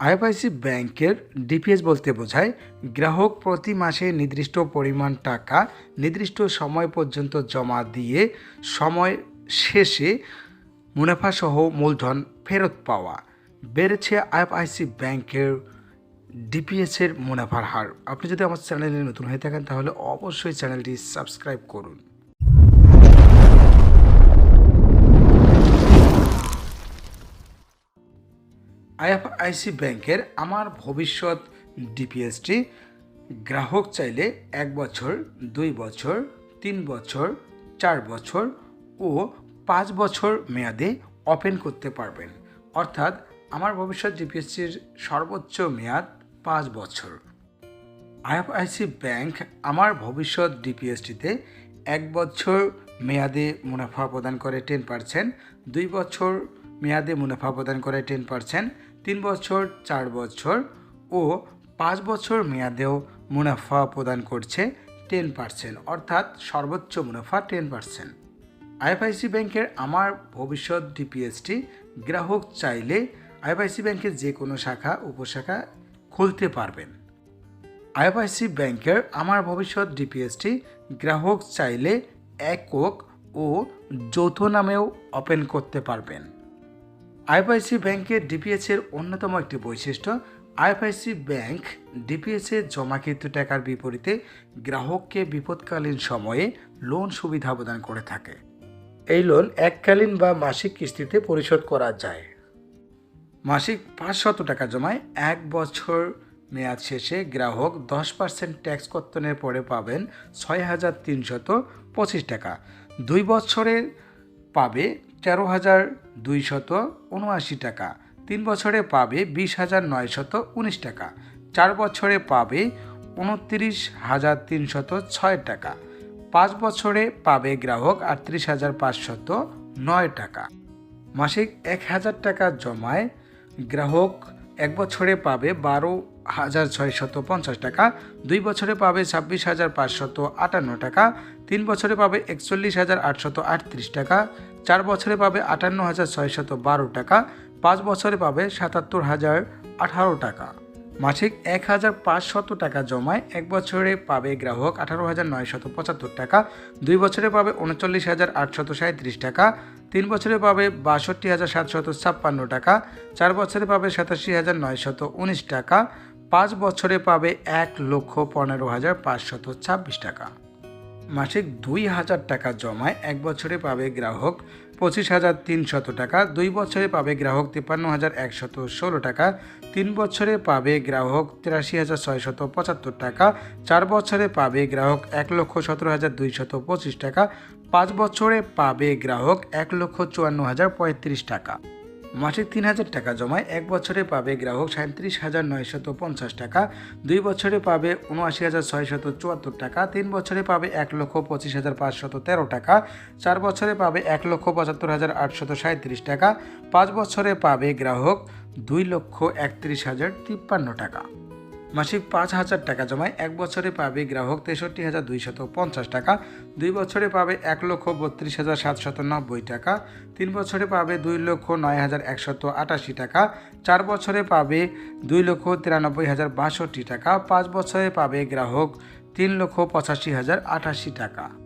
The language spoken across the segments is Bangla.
আইএফআইসি ব্যাংকের ডিপিএস বলতে বোঝায়, গ্রাহক প্রতি মাসে নির্দিষ্ট পরিমাণ টাকা নির্দিষ্ট সময় পর্যন্ত জমা দিয়ে সময় শেষে মুনাফাসহ মূলধন ফেরত পাওয়া। বেড়েছে আইএফআইসি ব্যাংকের ডিপিএসের মুনাফার হার। আপনি যদি আমার চ্যানেলে নতুন হয়ে থাকেন, তাহলে অবশ্যই চ্যানেলটি সাবস্ক্রাইব করুন। আইএফআইসি ব্যাংকের আমার ভবিষ্যৎ ডিপিএসটি গ্রাহক চাইলে এক বছর, দুই বছর, তিন বছর, চার বছর ও পাঁচ বছর মেয়াদে ওপেন করতে পারবেন। অর্থাৎ আমার ভবিষ্যৎ ডিপিএসটির সর্বোচ্চ মেয়াদ পাঁচ বছর। আইএফআইসি ব্যাংক আমার ভবিষ্যৎ ডিপিএসটিতে এক বছর মেয়াদে মুনাফা প্রদান করে টেন পার্সেন্ট, দুই বছর মেয়াদে মুনাফা প্রদান করে টেন পার্সেন্ট তিন বছর, চার বছর ও পাঁচ বছর মেয়াদেও মুনাফা প্রদান করছে টেন পার্সেন্ট অর্থাৎ সর্বোচ্চ মুনাফা টেন পার্সেন্ট আইএফআইসি ব্যাংকের আমার ভবিষ্যৎ ডিপিএসটি গ্রাহক চাইলে আইএফআইসি ব্যাংকের যে কোনো শাখা, উপশাখা খুলতে পারবেন। আইএফআইসি ব্যাংকের আমার ভবিষ্যৎ ডিপিএসটি গ্রাহক চাইলে একক ও যৌথ নামেও ওপেন করতে পারবেন। আইএফআইসি ব্যাংকের ডিপিএসের অন্যতম একটি বৈশিষ্ট্য, আইএফআইসি ব্যাংক ডিপিএসে জমাকৃত টাকার বিপরীতে গ্রাহককে বিপদকালীন সময়ে লোন সুবিধা প্রদান করে থাকে। এই লোন এককালীন বা মাসিক কিস্তিতে পরিশোধ করা যায়। মাসিক পাঁচশত টাকা জমায় এক বছর মেয়াদ শেষে গ্রাহক দশ পার্সেন্ট ট্যাক্স কর্তনের পরে পাবেন ছয় হাজার তিনশত পঁচিশ টাকা। দুই বছরে পাবে তেরো হাজার দুইশত উনআশি টাকা। তিন বছরে পাবে বিশ হাজার নয়শত উনিশ টাকা। চার বছরে পাবে উনত্রিশ হাজার তিনশত ছয় টাকা। পাঁচ বছরে পাবে গ্রাহক আটত্রিশ হাজার পাঁচশত নয় টাকা। মাসিক এক হাজার টাকা জমায় গ্রাহক এক বছরে পাবে বারো হাজার ছয়শত পঞ্চাশ টাকা। দুই বছরে পাবে ছাব্বিশ হাজার পাঁচশত আটান্ন টাকা। তিন বছরে পাবে একচল্লিশ হাজার আটশত আটত্রিশ টাকা। চার বছরে পাবে আটান্ন হাজার ছয়শত বারো টাকা, পাঁচ বছরে পাবে সাতাত্তর হাজার আঠারো টাকা। মাসিক এক হাজার পাঁচশত টাকা জমায় এক বছরে পাবে গ্রাহক আঠারো হাজার নয়শত পঁচাত্তর টাকা, দুই বছরে পাবে উনচল্লিশ হাজার আটশত সাঁত্রিশ টাকা, তিন বছরে পাবে বাষট্টি হাজার সাতশত ছাপ্পান্ন টাকা, চার বছরে পাবে সাতাশি হাজার নয়শত উনিশ টাকা, পাঁচ বছরে পাবে এক লক্ষ পনেরো হাজার পাঁচশত ছাব্বিশ টাকা। মাসিক দুই হাজার টাকা জমায় এক বছরে পাবে গ্রাহক পঁচিশ হাজার তিনশত টাকা, দুই বছরে পাবে গ্রাহক তিপ্পান্ন হাজার একশত ষোলো টাকা, তিন বছরে পাবে গ্রাহক তিরাশি হাজার ছয়শত পঁচাত্তর টাকা, চার বছরে পাবে গ্রাহক এক লক্ষ সতেরো হাজার দুইশত পঁচিশ টাকা, পাঁচ বছরে পাবে গ্রাহক এক লক্ষ চুয়ান্ন হাজার পঁয়ত্রিশ টাকা। মাসিক তিন হাজার টাকা জমায়, এক বছরে পাবে গ্রাহক সাঁত্রিশ হাজার নয়শত পঞ্চাশ টাকা, দুই বছরে পাবে উনআশি হাজার ছয়শত চুয়াত্তর টাকা, তিন বছরে পাবে এক লক্ষ পঁচিশ হাজার পাঁচশত তেরো টাকা, চার বছরে পাবে এক লক্ষ পঁচাত্তর হাজার আটশত সাঁত্রিশ টাকা, পাঁচ বছরে পাবে গ্রাহক দুই লক্ষ একত্রিশ হাজার তিপ্পান্ন টাকা। মাসিক পাঁচ হাজার টাকা জমায়, এক বছরে পাবে গ্রাহক তেষট্টি হাজার দুইশত পঞ্চাশ টাকা, দুই বছরে পাবে এক লক্ষ বত্রিশ হাজার সাতশত নব্বই টাকা, তিন বছরে পাবে দুই লক্ষ নয় হাজার একশত আটাশি টাকা, চার বছরে পাবে দুই লক্ষ তিরানব্বই হাজার বাষট্টি টাকা, পাঁচ বছরে পাবে গ্রাহক তিন লক্ষ পঁচাশি হাজার আটাশি টাকা।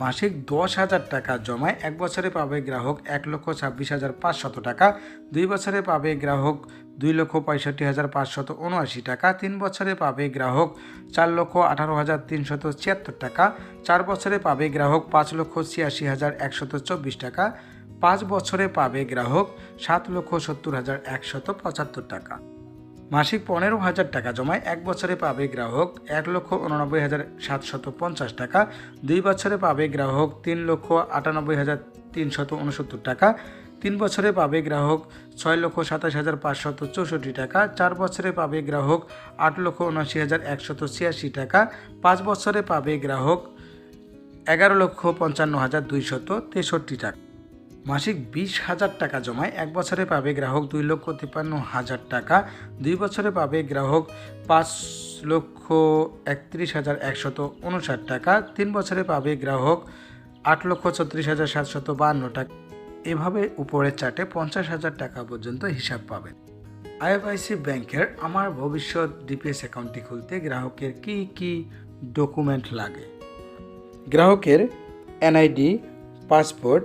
মাসিক দশ হাজার টাকা জমায় এক বছরে পাবে গ্রাহক এক লক্ষ ছাব্বিশ হাজার পাঁচশত টাকা, দুই বছরে পাবে গ্রাহক দুই লক্ষ পঁয়ষট্টি হাজার পাঁচশত উনআশি টাকা, তিন বছরে পাবে গ্রাহক চার লক্ষ আঠারো হাজার তিনশত ছিয়াত্তর টাকা, চার বছরে পাবে গ্রাহক পাঁচ লক্ষ ছিয়াশি হাজার একশত চব্বিশ টাকা, পাঁচ বছরে পাবে গ্রাহক সাত লক্ষ সত্তর হাজার একশত পঁচাত্তর টাকা। মাসিক পনেরো হাজার টাকা জমায় এক বছরে পাবে গ্রাহক এক লক্ষ উননব্বই হাজার সাতশত পঞ্চাশ টাকা, দুই বছরে পাবে গ্রাহক তিন লক্ষ আটানব্বই হাজার তিনশত উনসত্তর টাকা, তিন বছরে পাবে গ্রাহক ছয় লক্ষ সাতাশ হাজার পাঁচশত চৌষট্টি টাকা, চার বছরে পাবে গ্রাহক আট লক্ষ উনআশি হাজার একশত ছিয়াশি টাকা, পাঁচ বছরে পাবে গ্রাহক এগারো লক্ষ পঞ্চান্ন হাজার দুইশত তেষট্টি টাকা। মাসিক বিশ হাজার টাকা জমায়। এক বছরে পাবে গ্রাহক দুই লক্ষ তিপ্পান্ন হাজার টাকা। দুই বছরে পাবে গ্রাহক পাঁচ লক্ষ একত্রিশ হাজার একশত উনষাট টাকা। তিন বছরে পাবে গ্রাহক আট লক্ষ ছত্রিশ হাজার সাতশত বাহান্ন টাকা। এভাবে উপরের চার্টে পঞ্চাশ হাজার টাকা পর্যন্ত হিসাব পাবেন। আইএফআইসি ব্যাংকের আমার ভবিষ্যৎ ডিপিএস অ্যাকাউন্টটি খুলতে গ্রাহকের কি কি ডকুমেন্ট লাগে? গ্রাহকের এনআইডি, পাসপোর্ট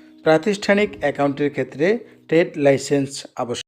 প্রাতিষ্ঠানিক অ্যাকাউন্টের ক্ষেত্রে ট্রেড লাইসেন্স আবশ্যক।